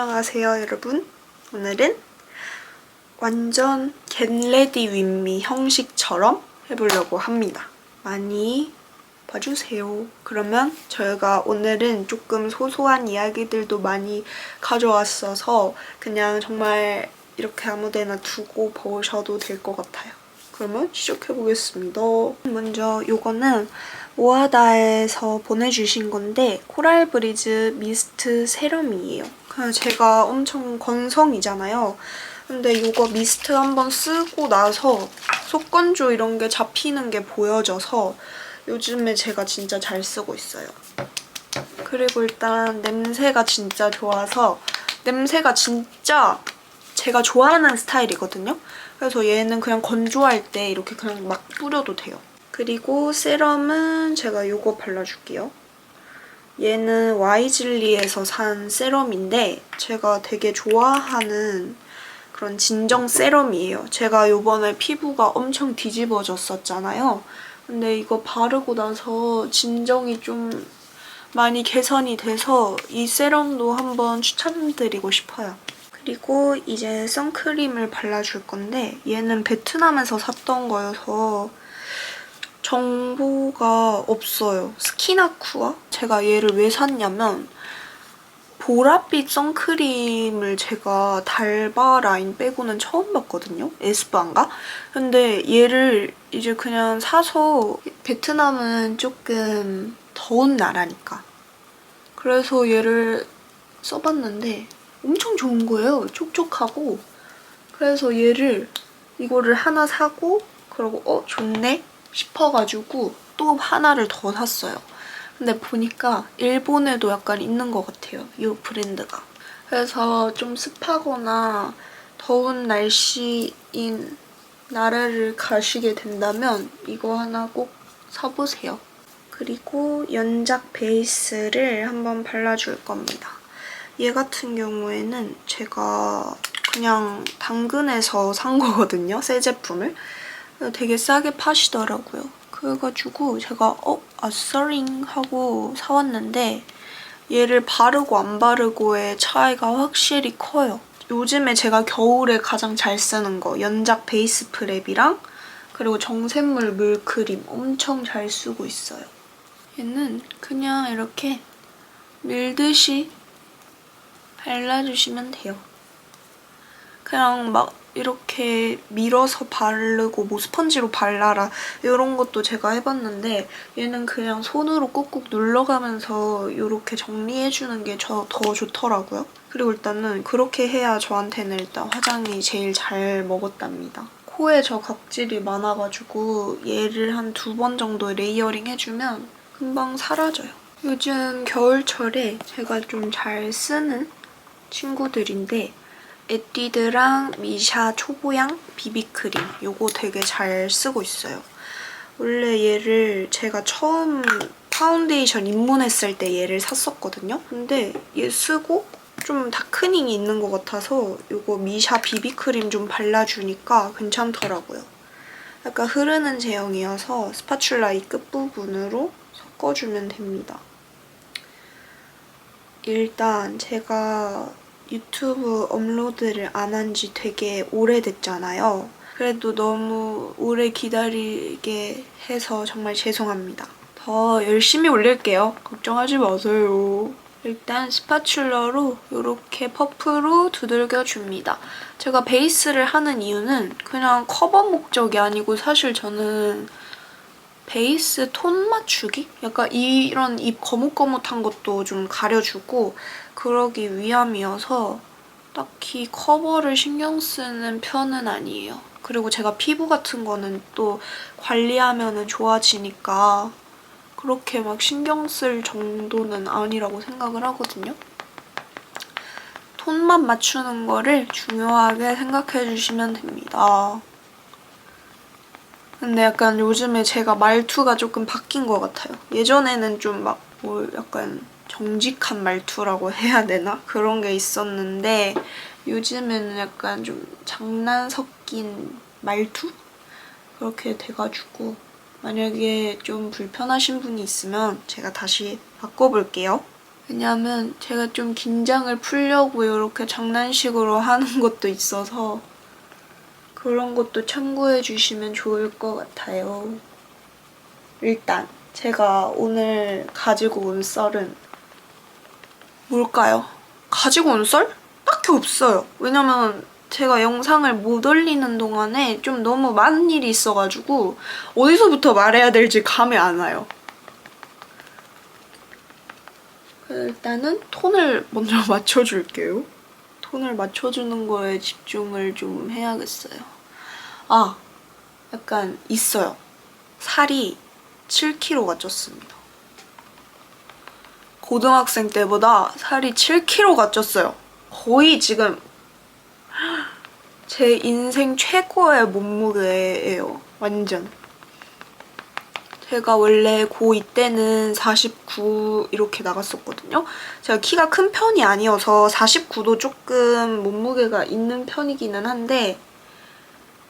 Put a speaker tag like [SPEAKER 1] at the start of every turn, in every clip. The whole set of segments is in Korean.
[SPEAKER 1] 안녕하세요 여러분. 오늘은 완전 겟레디 윈미 형식처럼 해보려고 합니다. 많이 봐주세요. 그러면 저희가 오늘은 조금 소소한 이야기들도 많이 가져왔어서 그냥 정말 이렇게 아무데나 두고 보셔도 될 것 같아요. 그러면 시작해 보겠습니다. 먼저 요거는 오하다에서 보내주신 건데 코랄 브리즈 미스트 세럼이에요. 그냥 제가 엄청 건성이잖아요. 근데 이거 미스트 한번 쓰고 나서 속건조 이런 게 잡히는 게 보여져서 요즘에 제가 진짜 잘 쓰고 있어요. 그리고 일단 냄새가 진짜 좋아서 냄새가 진짜 제가 좋아하는 스타일이거든요. 그래서 얘는 그냥 건조할 때 이렇게 그냥 막 뿌려도 돼요. 그리고 세럼은 제가 이거 발라줄게요. 얘는 와이즐리에서 산 세럼인데 제가 되게 좋아하는 그런 진정 세럼이에요. 제가 요번에 피부가 엄청 뒤집어졌었잖아요. 근데 이거 바르고 나서 진정이 좀 많이 개선이 돼서 이 세럼도 한번 추천드리고 싶어요. 그리고 이제 선크림을 발라줄 건데 얘는 베트남에서 샀던 거여서 정보가 없어요. 스키나쿠아? 제가 얘를 왜 샀냐면 보랏빛 선크림을 제가 달바 라인 빼고는 처음 봤거든요. 에스쁘안가? 근데 얘를 이제 그냥 사서 베트남은 조금 더운 나라니까. 그래서 얘를 써봤는데 엄청 좋은 거예요. 촉촉하고. 그래서 얘를 이거를 하나 사고 그러고 어 좋네 싶어가지고 또 하나를 더 샀어요. 근데 보니까 일본에도 약간 있는 것 같아요. 이 브랜드가. 그래서 좀 습하거나 더운 날씨인 나라를 가시게 된다면 이거 하나 꼭 사보세요. 그리고 연작 베이스를 한번 발라줄 겁니다. 얘 같은 경우에는 제가 그냥 당근에서 산 거거든요. 새 제품을. 되게 싸게 파시더라고요. 그래가지고 제가 어? 아싸링 하고 사왔는데 얘를 바르고 안 바르고의 차이가 확실히 커요. 요즘에 제가 겨울에 가장 잘 쓰는 거 연작 베이스 프랩이랑 그리고 정샘물 물크림 엄청 잘 쓰고 있어요. 얘는 그냥 이렇게 밀듯이 발라주시면 돼요. 그냥 막 이렇게 밀어서 바르고 뭐 스펀지로 발라라 이런 것도 제가 해봤는데 얘는 그냥 손으로 꾹꾹 눌러가면서 이렇게 정리해주는 게더 좋더라고요. 그리고 일단은 그렇게 해야 저한테는 일단 화장이 제일 잘 먹었답니다. 코에 저 각질이 많아가지고 얘를 한 두 번 정도 레이어링 해주면 금방 사라져요. 요즘 겨울철에 제가 좀 잘 쓰는 친구들인데 에뛰드랑 미샤 초보양 비비크림 이거 되게 잘 쓰고 있어요. 원래 얘를 제가 처음 파운데이션 입문했을 때 얘를 샀었거든요. 근데 얘 쓰고 좀 다크닝이 있는 것 같아서 이거 미샤 비비크림 좀 발라주니까 괜찮더라고요. 약간 흐르는 제형이어서 스파츌라 이 끝부분으로 섞어주면 됩니다. 일단 제가 유튜브 업로드를 안 한 지 되게 오래됐잖아요. 그래도 너무 오래 기다리게 해서 정말 죄송합니다. 더 열심히 올릴게요. 걱정하지 마세요. 일단 스파츌러로 이렇게 퍼프로 두들겨 줍니다. 제가 베이스를 하는 이유는 그냥 커버 목적이 아니고 사실 저는 베이스 톤 맞추기? 약간 이런 입 거뭇거뭇한 것도 좀 가려주고 그러기 위함이어서 딱히 커버를 신경 쓰는 편은 아니에요. 그리고 제가 피부 같은 거는 또 관리하면 좋아지니까 그렇게 막 신경 쓸 정도는 아니라고 생각을 하거든요. 톤만 맞추는 거를 중요하게 생각해 주시면 됩니다. 근데 약간 요즘에 제가 말투가 조금 바뀐 것 같아요. 예전에는 좀 막 뭐 약간 정직한 말투라고 해야 되나? 그런 게 있었는데 요즘에는 약간 좀 장난 섞인 말투? 그렇게 돼가지고 만약에 좀 불편하신 분이 있으면 제가 다시 바꿔볼게요. 왜냐하면 제가 좀 긴장을 풀려고 이렇게 장난식으로 하는 것도 있어서 그런 것도 참고해 주시면 좋을 것 같아요. 일단 제가 오늘 가지고 온 썰은 뭘까요? 가지고 온 썰? 딱히 없어요. 왜냐면 제가 영상을 못 올리는 동안에 좀 너무 많은 일이 있어가지고 어디서부터 말해야 될지 감이 안 와요. 일단은 톤을 먼저 맞춰줄게요. 톤을 맞춰주는 거에 집중을 좀 해야겠어요. 아, 약간 있어요. 살이 7kg가 쪘습니다. 고등학생 때보다 살이 7kg가 쪘어요. 거의 지금 제 인생 최고의 몸무게예요. 완전. 제가 원래 고2 때는 49 이렇게 나갔었거든요. 제가 키가 큰 편이 아니어서 49도 조금 몸무게가 있는 편이기는 한데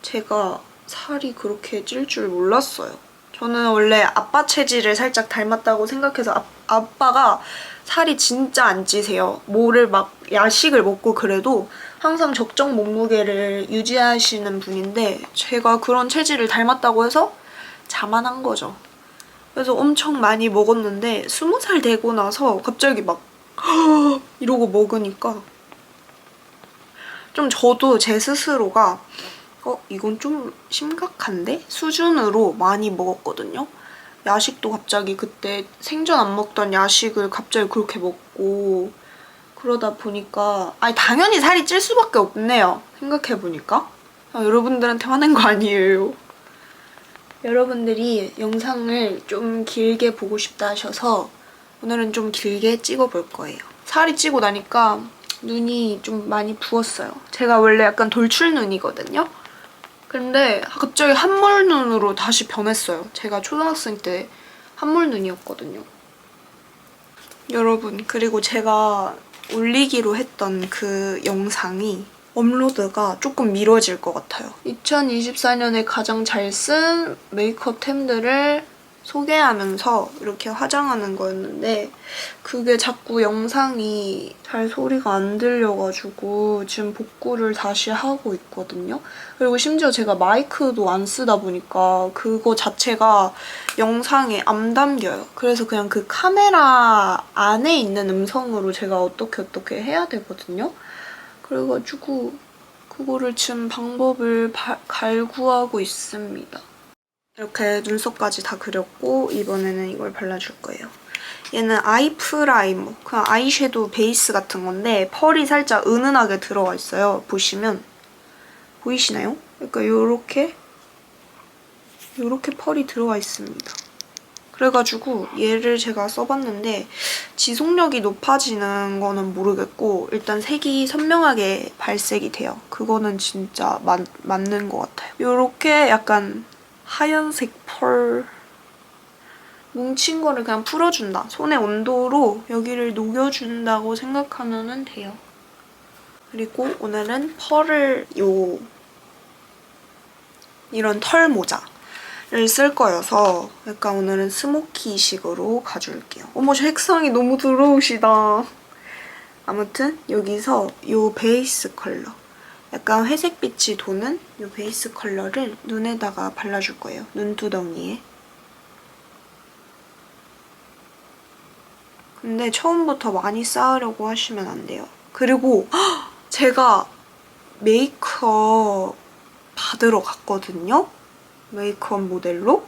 [SPEAKER 1] 제가 살이 그렇게 찔 줄 몰랐어요. 저는 원래 아빠 체질을 살짝 닮았다고 생각해서 아, 아빠가 살이 진짜 안 찌세요. 뭐를 막 야식을 먹고 그래도 항상 적정 몸무게를 유지하시는 분인데 제가 그런 체질을 닮았다고 해서 자만한 거죠. 그래서 엄청 많이 먹었는데 스무 살 되고 나서 갑자기 막 이러고 먹으니까 좀 저도 제 스스로가 어 이건 좀 심각한데 수준으로 많이 먹었거든요. 야식도 갑자기 그때 생전 안 먹던 야식을 갑자기 그렇게 먹고 그러다 보니까 아니 당연히 살이 찔 수밖에 없네요. 생각해 보니까 아, 여러분들한테 화낸 거 아니에요. 여러분들이 영상을 좀 길게 보고 싶다 하셔서 오늘은 좀 길게 찍어볼 거예요. 살이 찌고 나니까 눈이 좀 많이 부었어요. 제가 원래 약간 돌출 눈이거든요. 근데 갑자기 한물 눈으로 다시 변했어요. 제가 초등학생 때 한물 눈이었거든요. 여러분, 그리고 제가 올리기로 했던 그 영상이 업로드가 조금 미뤄질 것 같아요. 2024년에 가장 잘 쓴 메이크업템들을 소개하면서 이렇게 화장하는 거였는데 그게 자꾸 영상이 잘 소리가 안 들려가지고 지금 복구를 다시 하고 있거든요. 그리고 심지어 제가 마이크도 안 쓰다 보니까 그거 자체가 영상에 안 담겨요. 그래서 그냥 그 카메라 안에 있는 음성으로 제가 어떻게 어떻게 해야 되거든요. 그래가지고 그거를 지금 방법을 바, 갈구하고 있습니다. 이렇게 눈썹까지 다 그렸고 이번에는 이걸 발라줄 거예요. 얘는 아이 프라이머, 그냥 아이섀도우 베이스 같은 건데 펄이 살짝 은은하게 들어가 있어요. 보시면 보이시나요? 그러니까 요렇게 요렇게 펄이 들어가 있습니다. 그래가지고 얘를 제가 써봤는데 지속력이 높아지는 거는 모르겠고 일단 색이 선명하게 발색이 돼요. 그거는 진짜 맞, 맞는 것 같아요. 이렇게 약간 하얀색 펄 뭉친 거를 그냥 풀어준다. 손의 온도로 여기를 녹여준다고 생각하면 돼요. 그리고 오늘은 펄을 요 이런 털 모자 를 쓸 거여서 약간 오늘은 스모키식으로 가져올게요. 어머 색상이 너무 들어오시다. 아무튼 여기서 이 베이스 컬러 약간 회색빛이 도는 이 베이스 컬러를 눈에다가 발라줄 거예요. 눈두덩이에. 근데 처음부터 많이 쌓으려고 하시면 안 돼요. 그리고 제가 메이크업 받으러 갔거든요. 메이크업 모델로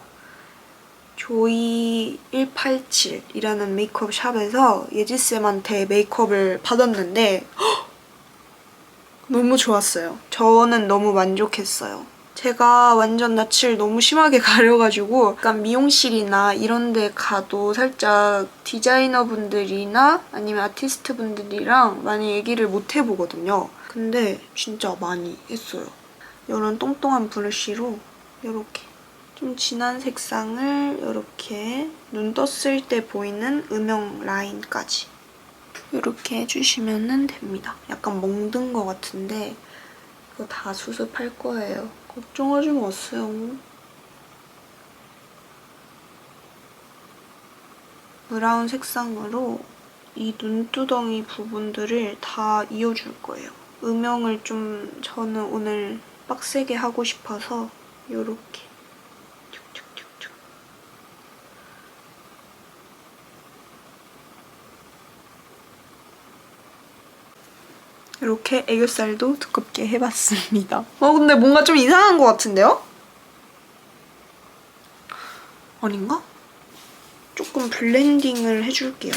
[SPEAKER 1] 조이 187이라는 메이크업 샵에서 예지쌤한테 메이크업을 받았는데 너무 좋았어요. 저는 너무 만족했어요. 제가 완전 낯을 너무 심하게 가려가지고 약간 미용실이나 이런 데 가도 살짝 디자이너분들이나 아니면 아티스트분들이랑 많이 얘기를 못 해보거든요. 근데 진짜 많이 했어요. 이런 똥똥한 브러쉬로 이렇게 좀 진한 색상을 이렇게 눈 떴을 때 보이는 음영 라인까지 이렇게 해주시면 됩니다. 약간 멍든 것 같은데 이거 다 수습할 거예요. 걱정하지 마세요. 브라운 색상으로 이 눈두덩이 부분들을 다 이어줄 거예요. 음영을 좀 저는 오늘 빡세게 하고 싶어서 요렇게 촉촉촉촉 이렇게 애교살도 두껍게 해봤습니다. 어 근데 뭔가 좀 이상한 것 같은데요? 아닌가? 조금 블렌딩을 해줄게요.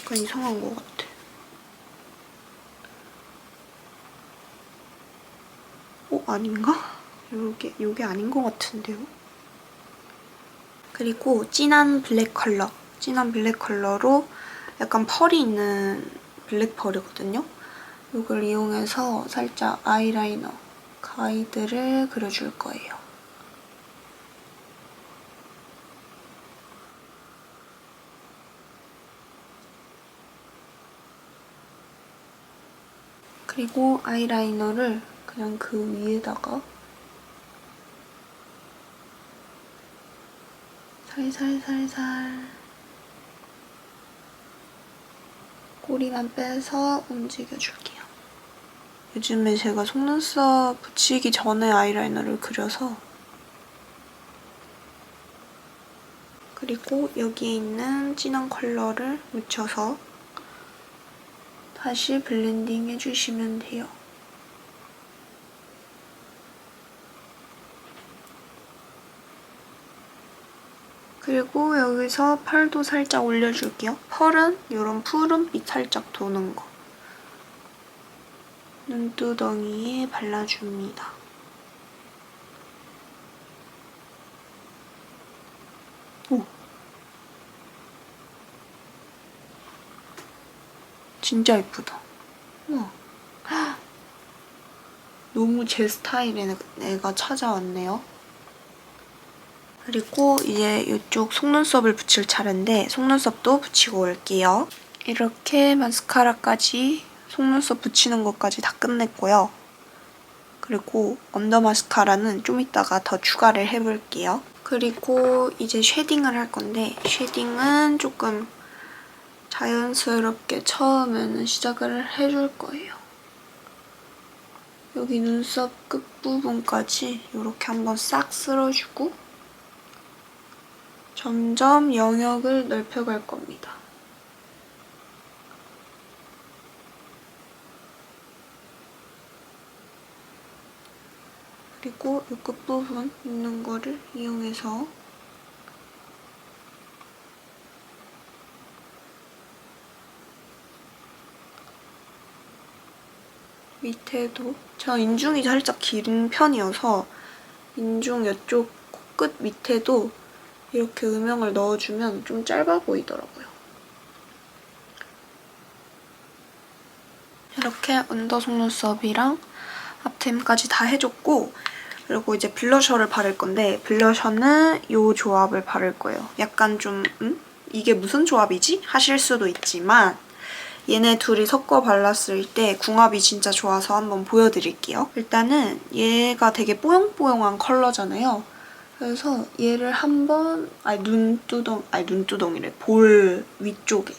[SPEAKER 1] 약간 이상한 것 같아. 어? 아닌가? 요게, 요게 아닌 것 같은데요? 그리고 진한 블랙 컬러. 진한 블랙 컬러로 약간 펄이 있는 블랙 펄이거든요. 이걸 이용해서 살짝 아이라이너 가이드를 그려줄 거예요. 그리고 아이라이너를 그냥 그 위에다가 살살살살 꼬리만 빼서 움직여줄게요. 요즘에 제가 속눈썹 붙이기 전에 아이라이너를 그려서 그리고 여기에 있는 진한 컬러를 묻혀서 다시 블렌딩 해주시면 돼요. 그리고 여기서 펄도 살짝 올려줄게요. 펄은 이런 푸른빛 살짝 도는 거. 눈두덩이에 발라줍니다. 오. 진짜 예쁘다. 우와. 너무 제 스타일의 애가 찾아왔네요. 그리고 이제 이쪽 속눈썹을 붙일 차례인데 속눈썹도 붙이고 올게요. 이렇게 마스카라까지 속눈썹 붙이는 것까지 다 끝냈고요. 그리고 언더 마스카라는 좀 이따가 더 추가를 해볼게요. 그리고 이제 쉐딩을 할 건데 쉐딩은 조금 자연스럽게 처음에는 시작을 해줄 거예요. 여기 눈썹 끝부분까지 이렇게 한번 싹 쓸어주고 점점 영역을 넓혀갈 겁니다. 그리고 이 끝부분 있는 거를 이용해서 밑에도 저 인중이 살짝 긴 편이어서 인중 이쪽 코끝 밑에도 이렇게 음영을 넣어주면 좀 짧아 보이더라고요. 이렇게 언더 속눈썹이랑 앞템까지 다 해줬고 그리고 이제 블러셔를 바를 건데 블러셔는 이 조합을 바를 거예요. 약간 좀 음? 이게 무슨 조합이지? 하실 수도 있지만 얘네 둘이 섞어 발랐을 때 궁합이 진짜 좋아서 한번 보여드릴게요. 일단은 얘가 되게 뽀용뽀용한 컬러잖아요. 그래서 얘를 한번 아니 눈두덩 아니 눈두덩이래 볼 위쪽에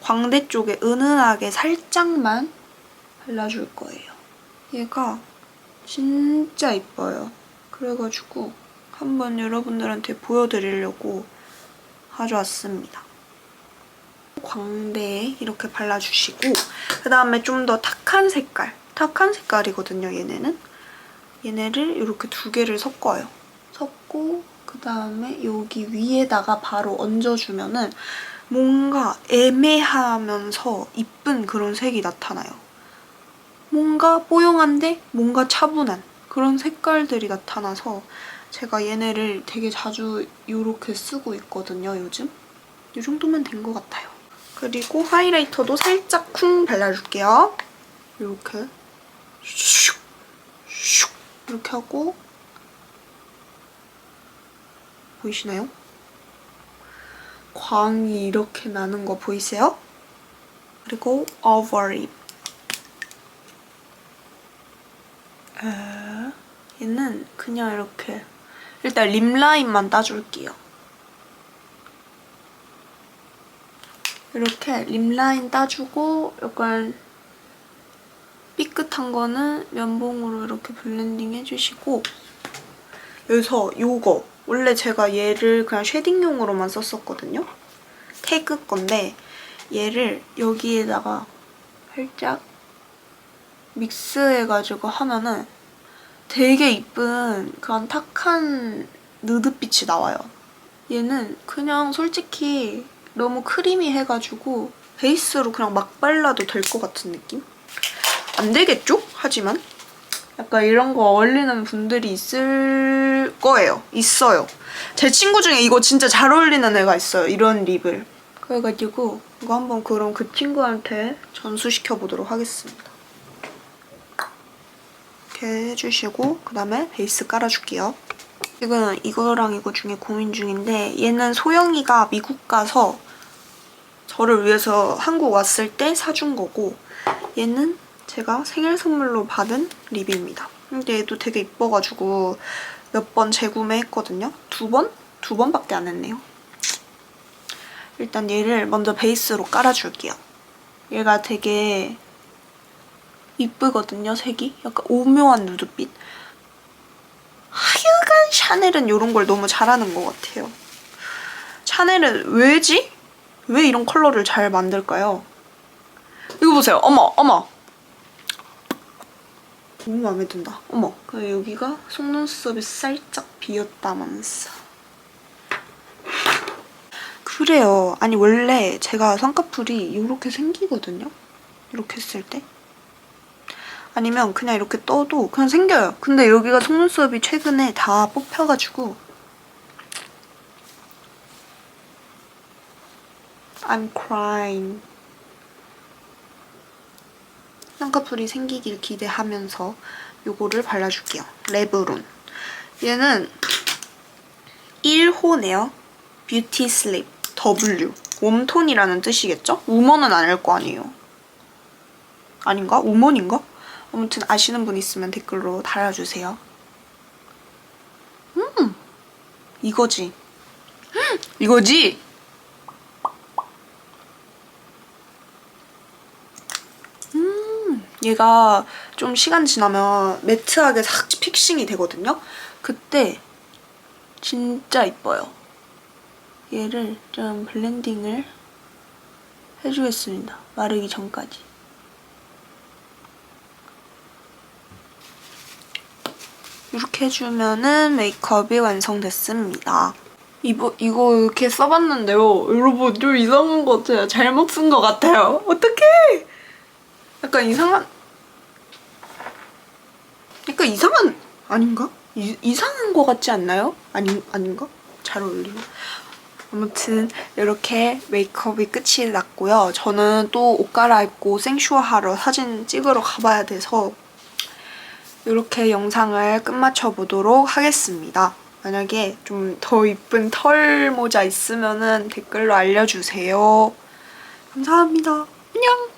[SPEAKER 1] 광대 쪽에 은은하게 살짝만 발라줄 거예요. 얘가 진짜 이뻐요. 그래가지고 한번 여러분들한테 보여드리려고 가져왔습니다. 광대에 이렇게 발라주시고 그다음에 좀 더 탁한 색깔 탁한 색깔이거든요 얘네는 얘네를 이렇게 두 개를 섞어요 섞고 그다음에 여기 위에다가 바로 얹어주면은 뭔가 애매하면서 이쁜 그런 색이 나타나요. 뭔가 뽀용한데 뭔가 차분한 그런 색깔들이 나타나서 제가 얘네를 되게 자주 이렇게 쓰고 있거든요 요즘. 이 정도면 된 것 같아요. 그리고 하이라이터도 살짝 쿵 발라줄게요. 이렇게. 슉, 슉. 이렇게 하고 보이시나요? 광이 이렇게 나는 거 보이세요? 그리고 에, 얘는 그냥 이렇게 일단 립 라인만 따줄게요. 이렇게 립 라인 따주고 약간 삐끗한 거는 면봉으로 이렇게 블렌딩 해주시고 여기서 요거 원래 제가 얘를 그냥 쉐딩용으로만 썼었거든요. 태그 건데 얘를 여기에다가 살짝 믹스해가지고 하면은 되게 이쁜 그런 탁한 누드빛이 나와요. 얘는 그냥 솔직히 너무 크리미해가지고 베이스로 그냥 막 발라도 될 것 같은 느낌? 안 되겠죠? 하지만 약간 이런 거 어울리는 분들이 있을 거예요. 있어요. 제 친구 중에 이거 진짜 잘 어울리는 애가 있어요. 이런 립을. 그래가지고 이거 한번 그럼 그 친구한테 전수시켜 보도록 하겠습니다. 해주시고 그 다음에 베이스 깔아줄게요. 지금 이거랑 이거 중에 고민 중인데 얘는 소영이가 미국 가서 저를 위해서 한국 왔을 때 사준 거고 얘는 제가 생일 선물로 받은 립입니다. 근데 얘도 되게 이뻐가지고 몇 번 재구매했거든요. 두 번? 두 번밖에 안 했네요. 일단 얘를 먼저 베이스로 깔아줄게요. 얘가 되게 이쁘거든요, 색이. 약간 오묘한 누드빛. 하여간 샤넬은 이런 걸 너무 잘하는 것 같아요. 샤넬은 왜지? 왜 이런 컬러를 잘 만들까요? 이거 보세요. 어머, 어머. 너무 마음에 든다. 어머. 그 여기가 속눈썹이 살짝 비었다면서. 그래요. 아니 원래 제가 쌍꺼풀이 이렇게 생기거든요. 이렇게 했을 때. 아니면 그냥 이렇게 떠도 그냥 생겨요. 근데 여기가 속눈썹이 최근에 다 뽑혀가지고 I'm crying. 쌍꺼풀이 생기길 기대하면서 요거를 발라줄게요. 레브론. 얘는 1호네요. 뷰티 슬립 W. 웜톤이라는 뜻이겠죠? 우먼은 아닐 거 아니에요. 아닌가? 우먼인가? 아무튼 아시는 분 있으면 댓글로 달아주세요. 음! 이거지. 음, 이거지? 음, 얘가 좀 시간 지나면 매트하게 싹 픽싱이 되거든요? 그때 진짜 이뻐요. 얘를 좀 블렌딩을 해주겠습니다. 마르기 전까지. 이렇게 해주면은 메이크업이 완성됐습니다. 이거, 이거 이렇게 써봤는데요. 여러분 좀 이상한 것 같아요. 잘못 쓴 것 같아요. 어떡해! 약간 이상한... 약간 이상한... 아닌가? 이, 이상한 것 같지 않나요? 아니, 아닌가? 잘 어울리나? 아무튼 이렇게 메이크업이 끝이 났고요. 저는 또 옷 갈아입고 생쇼하러 사진 찍으러 가봐야 돼서 이렇게 영상을 끝마쳐 보도록 하겠습니다. 만약에 좀 더 이쁜 털 모자 있으면 댓글로 알려주세요. 감사합니다. 안녕!